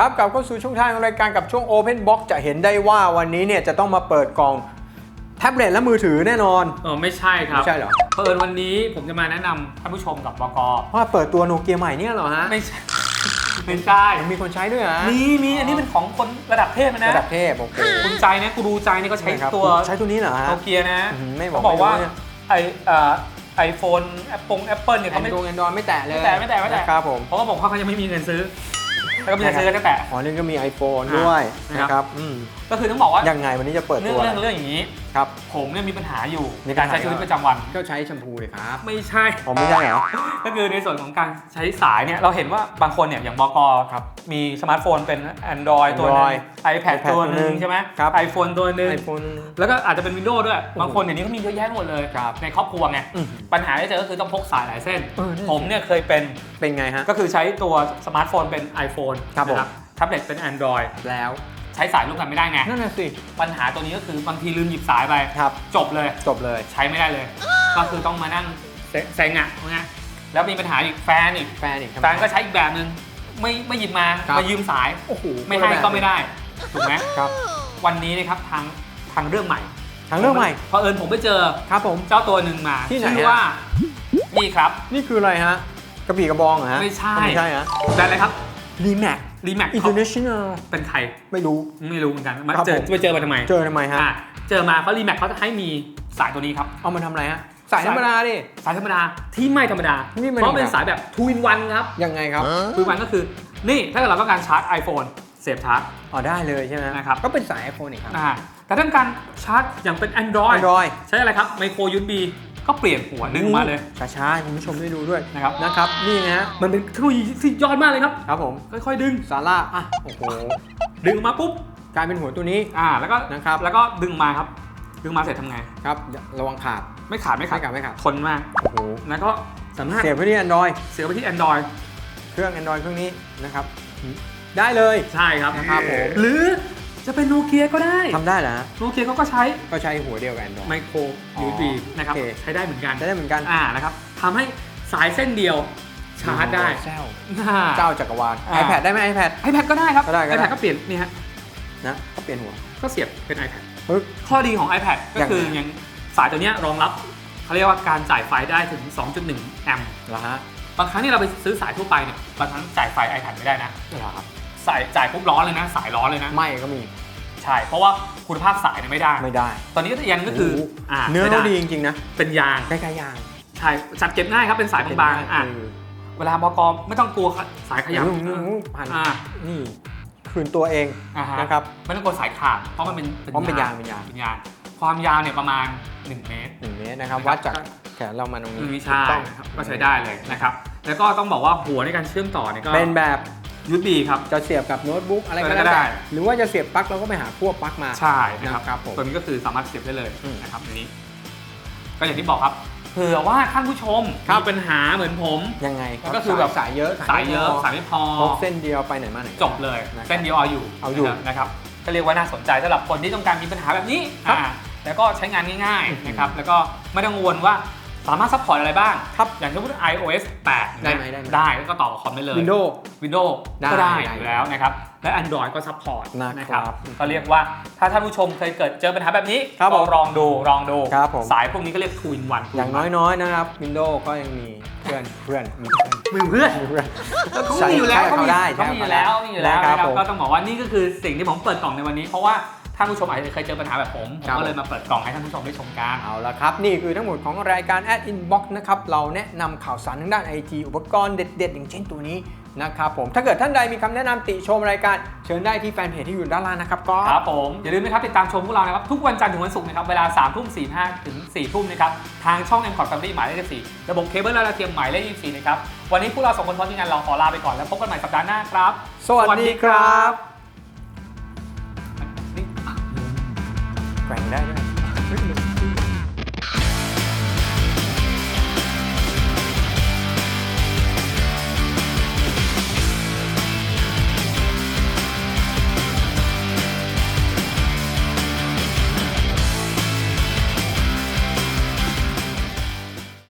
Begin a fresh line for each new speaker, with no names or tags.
ครับกลับเข้าสู่ช่วงท้ายของรายการกับช่วง Open Box จะเห็นได้ว่าวันนี้เนี่ยจะต้องมาเปิดกล่องแท็บเล็ตและมือถือแน่นอน
เออไม่ใช่ครับ
ไม่ใช่เหรอ
เปิดวันนี้ผมจะมาแนะนำท่านผู้ชมกับบก
ว่าเปิดตัวโนเกียใหม่เนี่ยเหรอฮะ
ไม่ใช่ ไม่ใช่
มีคนใช้ด้วยเหรอฮะ
มีมีอันนี้เป็นของคนระดับเทพนะ
ระดับเทพโอเค
คุณใจนะกูรูใจนี่ก็ใช้
ครับ
ตัว
ใช้ตัวนี้เหรอฮะ
โนเกียนะ
อื้อหือไม่บอก
เขาบอกว่า
ไม่รู้เนี่ย
ไอไอโฟนแอปปงแอปเปิลเนี่ย
แอ
เขา
น
ไม่
ดรอยแอนดรอยไม่แตะเลย
ไม่แตะไม่แตะไม่แตะ
นะครับผม
เพราะว่าบอกว่าเขายังไม่มีเงินซื้อ แล้วก็มีเงินซื้อก็แตะ
อ๋อนี่ก็มี iPhone ด้วย
อะ
นะครับอืม
ก็คือต้องบอกว่า
ยังไงวันนี้จะเปิด
เรื่
ตั
อง
ว
เรื่องเรื่องอย่างนี้
ครับ
ผมเนี่ยมีปัญหาอยู่
มี
ใน
ปัญ
การ
หา
ใช้ชีวิตประจำวัน
ก็ใช้แชมพูเลยครับ
ไม่ใช่
ผมไม่ใช่เหรอ
ก็คือในส่วนของการใช้สายเนี่ย เราเห็นว่าบางคนเนี่ยอย่างบก
ครับ
มีสมาร์ทโฟนเป็น Android ตัวหนึง
Android
iPad
iPad
ตัวหนึง
ตัวหนึ่ง
ใช่ไหม
ครับ
iPhone ตัวหนึง
iPhone
แล้วก็อาจจะเป็น Windows ด้วย
โอ้โห
บางคนเดี๋ยวนี้เขามีเยอะแยะหมดเลย
ครับ
ในครอบครัวไง
อืม
ปัญหาที่เจอก็คือต้องพกสายหลายเส้น
เออนั่นสิ
ผมเนี่ยเคยเป็น
เป็นไงฮะ
ก็คือใช้ตัวสมาร์ทโฟนเป็น iPhone
ครับผม
นะแท็บเล็ตเป็น Android
แล้ว
ใช้สายร่วมกันไม่ได้ไง
นั่นน่ะสิ
ปัญหาตัวนี้ก็คือบางทีลืมหยิบสายไป
ครับ
จบเลย
จบเลย
ใช้ไม่ได้เลย ก็คือต้องมานั่งเซเซ็งอะว่าไงแล้วมีปัญหาอีกแฟนอีก
แฟนอีก
แฟนก็ใช้อีกแบบนึงไม่ไม่หยิบมา
ครับ
มายืมสาย
โอ้โห
ไม่ให้ก็ไม่ได้ ถูกไหม
ครับ
วันนี้นะครับทางทางเรื่องใหม่
ทางเรื่องใหม่
เพอเอิญผมไปเจอ
ครับผม
เจ้าตัวหนึ่งมา
ที่ไหน
ชื่อ
ฮะ
ว่า นี่ครับ
นี่คืออะไรฮะ กระบี่กระบองเหรอฮะ
ไม่ใช่
ไม่ใช่ฮะ
แบรนด์อะไรครับ
รีแม็ก
รีแม็ก
International
เป็นใคร
ไม่รู้
ไม่รู้เหมือนกันมา
ครับ
เจอ
ผม
ไปเจอมาทำไม
เจอทำไมฮะ
อะเจอมาเขารีแม็กเขาจะให้มีสายตัวนี้ครับ
เอามาทำอะไรฮะ สายธรรมดาดิ
สายธรรมดาที่ไม่ธรรมดา
นี่มัน
เพราะเป็น
แบบ
สายแบบ2 in 1ครับ
ยังไงครับ
2 in 1ก็คือ นี่ถ้าเกิดเราต้องการชาร์จ iPhone เสียบชาร์จ
อ๋อได้เลยใช่ไหม
นะครับ
ก็เป็นสาย iPhone อีกครับ
อ่าแต่ถ้าต้องการชาร์จอย่างเป็น Android
Android
ใช้อะไรครับไมโคร USB ก็เปลี่ยนหัวดึงมาเลย
ช้าๆให้คุณผู้ชมได้ดูด้วย
นะครับ
นะครับนี่นะฮะ
มันเป็นเทคโนโลยีที่ยอดมากเลยครับ
ครับผม
ค่อยๆ ดึง
ซาร่าอะโอ้โห
ดึงออกมาปุ๊บ
กลายเป็นหัวตัวนี้
อ่าแล้วก็
นะครับ
แล้วก็ดึงมาครับ ดึงมาเสร็จทำไง
ครับอย่าระวังขาด
ไม่ขาดไม่ขา
ไม่
ด
ขาดไม่ขาด
ทนมาก
โอ้โห
แล้วก็สามารถ
เสียบไปที่ Android
เสียบไปที่ Android
เครื่อง Android เครื่องนี้นะครับได้เลย
ใช่ครับ
นะครับผม
หรือ จะเป็นโนเกียก็ได้
ทำได้เหรอฮะ
โนเกียเขาก็ใช้
ก็ใช้หัวเดียวกับ Android
ไมโคร
อ๋อ
USB นะครับ
โอเค
ใช้ได้เหมือนกัน
จะได้เหมือนกัน
อ่านะครับทำให้สายเส้นเดียวชาร์จได้
เจ้า
อ่า
เจ้าจักรวาล
อ่า
iPad ได้ไหม iPad
iPad ก็ได้ครับ
ก็ได้ก็ได้
iPad ก็เปลี่ยนนี่ฮะ
นะก็เปลี่ยนหัว
ก็เสียบเป็น iPad
ปึ๊บ
ข้อดีของ iPad ก็
ยังไง
คือยังสายตัวเนี้ยรองรับเขาเรียกว่าการจ่ายไฟได้ถึง 2.1 แอมป์
เหรอฮะ
บางครั้งที่เราไปซื้อสายทั่วไปเนี่ย บางครั้งจ่ายไฟ iPad ไม่ได้นะ
เหรอครับ
สายจ่ายปุ๊บร้อนเลยนะ สายร้อนเลยนะ
ไม่ก็มี
ใช่ เพราะว่าคุณภาพสายเนี่ยไม่ได้
ไม่ได้
ตอนนี้ยันก็คือ
โโห
อ่า
เนื้อ
ไม่
เขา
ไดี
จริงๆนะ
เป็นยาง
ใกล้ๆยาง
ใช่จัดเก็บง่ายครับเป็นสายบางๆอะ
เออ
เวลาบกไม่ต้องกลัวสายขยับ
อืมอืมอืมผ่าน
อ่า
นี่คืนตัวเอง
อ่าฮะ
นะครับ
ไม่ต้องกลัวสายขาดเพราะมันเป็น
เพราะเป็นยางเป็นยาง
เป็นยางความยาวเนี่ยประมาณ 1 เมตร
หนึ่งเมตรนะครับ
นะครับ
วัดจากแขนเรามาตรงนี้
ไม่ใช่
ถูกต้อง
นะครับก็ใช้ได้เลยนะครับ แล้วก็ต้องบอกว่าหัวในการเชื่อมต่อเนี่ยก็
เป็นแบบ
ยุดดีครับ
จะเสียบกับโน้ตบุ๊กอะไรก็
อะไรก็
แล้ว
ได้
แต่หรือว่าจะเสียบปลั๊กเราก็ไปหาพวกปลั๊กมา
ใช่นะครับ
นะครับผม
ตัวนี้ก็คือสามารถเสียบได้เลย
อืม
นะครับอันนี้ ก็อย่างที่บอกครับเผื่อว่าท่านผู้ชม
ครับ
มีปัญหาเหมือนผม
ยังไงรับ
ก็คือแบบ
สายเยอะ
สายเยอะ
ไม่พ
สายไม่พอ
พกเส้นเดียวไปไหนมาไหน
จบเลย
นะครับ
เส้นเดียวเอาอยู่
เอาอยู่
นะครับก็เรียกว่าน่าสนใจสำหรับคนที่ต้องการมีปัญหาแบบนี้
ครับ
อ่าแล้วก็ใช้งานง่าย
อืม
ๆนะครับแล้วก็ไม่ต้องกังวลว่า สามารถซัพพอร์ตอะไรบ้าง
ครับ
อย่างเช่น iOS 8
ได้ไหมได้ไหม
ได้แล้วก็ต่อกับคอมได้เลย
Windows
Windows
ได้
ก็ได้
ได้
อยู่แล้วนะครับ และ Android ก็ซัพพอร์ต
นะครับ
ก็เรียกว่าถ้าท่านผู้ชมเคยเกิดเจอปัญหาแบบนี้
ครับ
ก็
ผม
ลองดูลองดู
ครับผม
สายพวกนี้ก็เรียก Two in One
อย่างน้อยๆนะครับ Windows ก็ยังมีเพื่อนเพื่อนมีเพื่อน
มือเพื่อน
มีเพื่อน
เขามีอยู่แล้ว
ใช่เขาได้
เขามีอยู่แล้วมีอยู่แล้ว
นะครับ
นะครับ
ผม
ก็ต้องบอกว่านี่ก็คือสิ่งที่ผมเปิดกล่องในวันนี้เพราะว่า ท่านผู้ชมอาจจะเคยเจอปัญหาแบบผมผม
ครับ
ก็เลยมาเปิดกล่องให้ท่านผู้ชมได้ชมกัน
เอาละครับ นี่คือทั้งหมดของรายการ Ad Inbox นะครับ เราแนะนำข่าวสารทางด้านไอทีอุปกรณ์เด็ด ๆ อย่างเช่นตัวนี้นะครับผมถ้าเกิดท่านใดมีคำแนะนำติชมรายการ เชิญได้ที่แฟนเพจที่อยู่ด้านล่างนะครับก็
ครับผมอย่าลืมนะครับติดตามชมพวกเรานะครับทุกวันจันทร์ถึงวันศุกร์นะครับเวลา3ามทุ่มสี่ห้าถึง4ี่ทุ่มนะครับทางช่อง m c o t Family หมายเลข14ระบบเคเบิลและดาวเทียมหมายเลข24นะครับวันนี้พวกเราสองคนพร้อมทีมงานเราขอลาไปก่อนแล้วพบกันใหม่สัปดาห์หน้าครับ
สวัสดีครับ แกว่งได้ด้วย